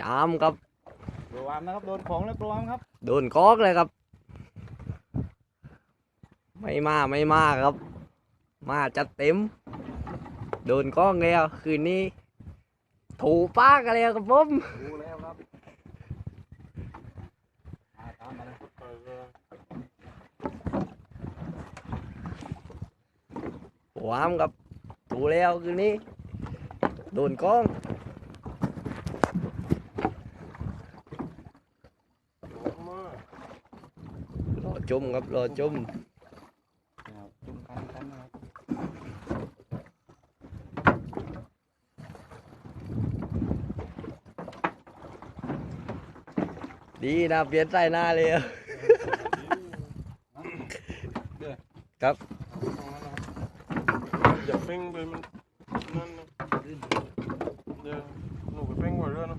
ยามครับ โปรวามนะครับ โดนของแล้วโปรวามครับ โดนกอกเลยครับ ไม่มาไม่มาครับ มาจัดเต็ม โดนกล้องแล้วคืนนี้ ถูปากกันแล้วครับผมดูแล้วครับอ่าตามมาเลยหวามครับถูแล้วคืนนี้ โดนกล้อง รอ จมครับรอจมครับจุ่มกันกันนะครับดีนะเปลี่ยนใส่หน้าเลยอะครับอย่าเพ่งไปมันนั่นนะเดี๋ยวหนูไปเพ่งกว่าเรื่องนะ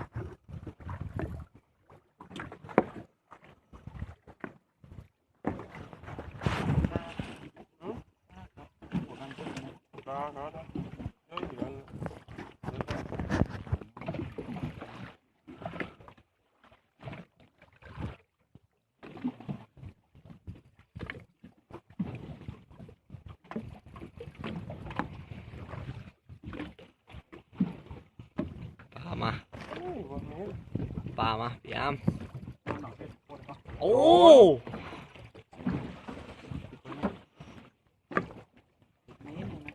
นะตาเขานะเยอะอีกแล้วนะ ปลามา โอ้ยวันนี้ ปลามาพี่อาม หน่อยปวดเขา โอ้ ไม่เห็นเลยนะ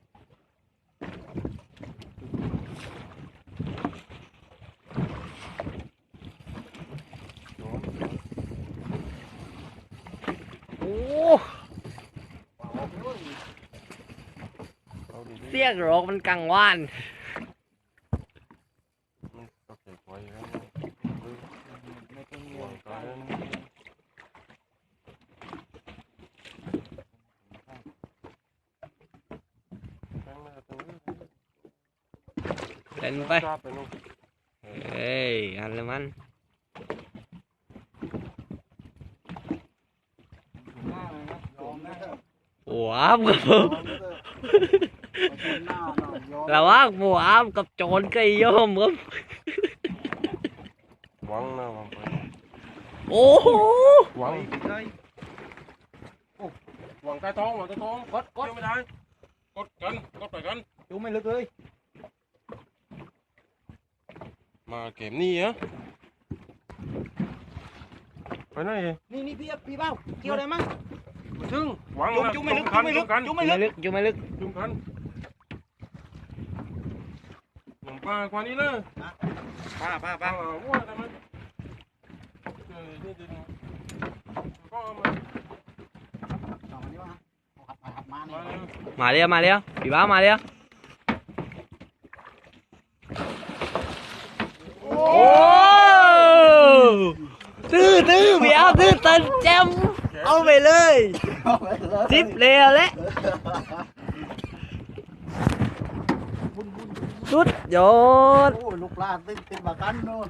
โอ้ เสียงร้องมันกังวานมันก็เก็บไว้แล้วไม่ต้องห่เลี้วยงงกันแป้งมานเล่นไป เฮ้ยอันละมัน หน้าเลยครับยอมนะครับ หัวอา มกับผมไม่ใช่หน้าหน่อยยอมระหว่างหัวอามกับโจรไก่ย่อมครับหวังนะหวังไปโอ้โหหวังเลยหวังใต้ท้องหวังใต้ท้องกดกดเชื่อไม่ได้กดกันกดไปกันจุ่มไม่ลึกเลย มาเก็บนี่เหรอไปไหนนี่นี่พี่พี่เบ้าเกี่ยวอะไรมั้ง ซึ่งหวังจุ่มนะจุ่มไม่ลึกคัจุ่มไม่ลึกกันจุ่มจุ่ไม่มลึไม่กลึกจุ่มไม่ลึกจุ่มกันหนุ่มปลากว่านี้เลยป้าป้าปลาป้าวัวทำไมเออนี่ดิก็เอามาสองอันนี้วะหัดหัดมามาเนี่ยเลยมาเร็วมาเร็วพี่บ้ามาเร็วโอ้ตื้อตื้อพี่เอาตื้อเตันแจมเอาไปเลย สิบเลยแหละสุดยอด โอ้ลูกปลาตึ้งตึ้งบากันเนาะ